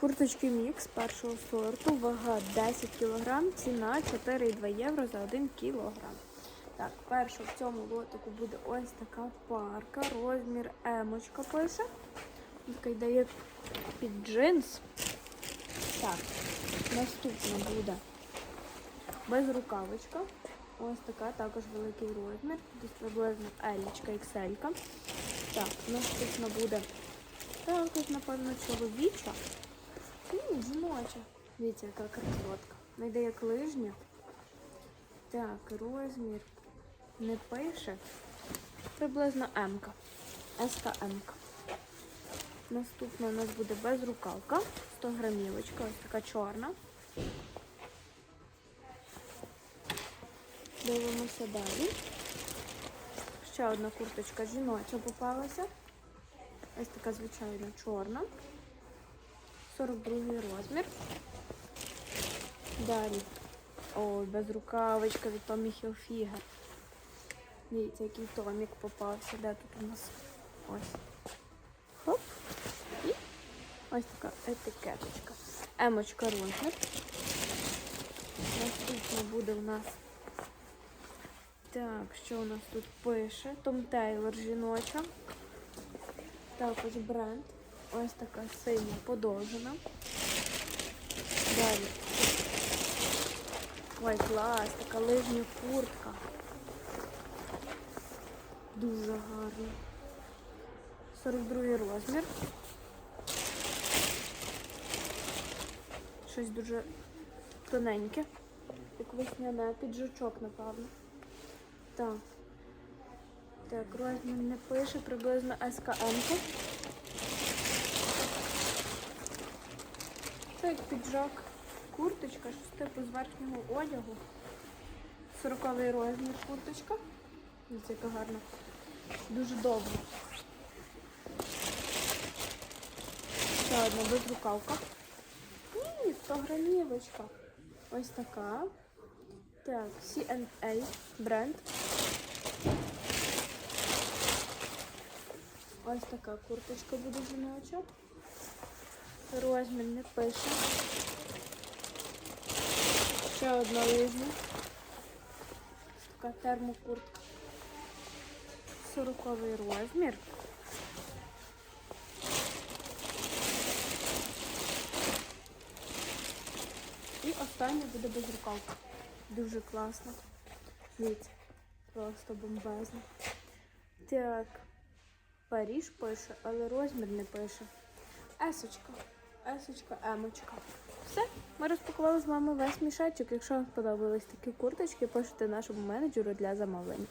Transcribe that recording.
Курточки мікс першого сорту, вага 10 кг, ціна 4,2 євро за 1 кг. Так, перша в цьому лотику буде ось така парка, розмір емочка пише. Така йде під джинс. Так, наступна буде безрукавочка. Ось така, також великий розмір. Десь приблизно Елічка, XL. Так, наступна буде також, напевно, чоловіча. Ні, жіноча. Дивіться, яка красотка. Найде як лижня. Так, розмір не пише. Приблизно М-ка. СКМ-ка. Наступна у нас буде безрукавка. 100 грамівочка, ось така чорна. Дивимося далі. Ще одна курточка жіноча попалася. Ось така звичайна чорна. 42 розмір. Далі. Ой, безрукавочка від Tommy Hilfiger. Дивіться, який томік попався. Де тут у нас? Ось. Хоп. І ось така етикеточка. Емочка розмір. Наступно буде у нас. Так, що у нас тут пише? Том Тейлор жіноча. Також бренд. Ось така синя подовжена. Далі. Ой, клас, така лижня куртка. Дуже гарна. 42 розмір. Щось дуже тоненьке. Як весняне піджачок, напевно. Так. Так, розмір не пише, приблизно СКМ. Це як піджак, курточка, щось типу з верхнього одягу. 40 розмір курточка. Дивіться, яка гарна. Дуже добре. Ще одна безрукавка. Ні, 100 грамівочка. Ось така. Так, CNA бренд. Ось така курточка буде жіноча. Розмір не пише. Ще одна лижня. Така термокуртка. 40 розмір. І остання буде безрукавка. Дуже класно. Дивіться, просто бомбезно. Так, Паріж пише, але розмір не пише. Есочка. Есочка, емочка. Все, ми розпакували з вами весь мішечок. Якщо вам сподобались такі курточки, пишете нашому менеджеру для замовлення.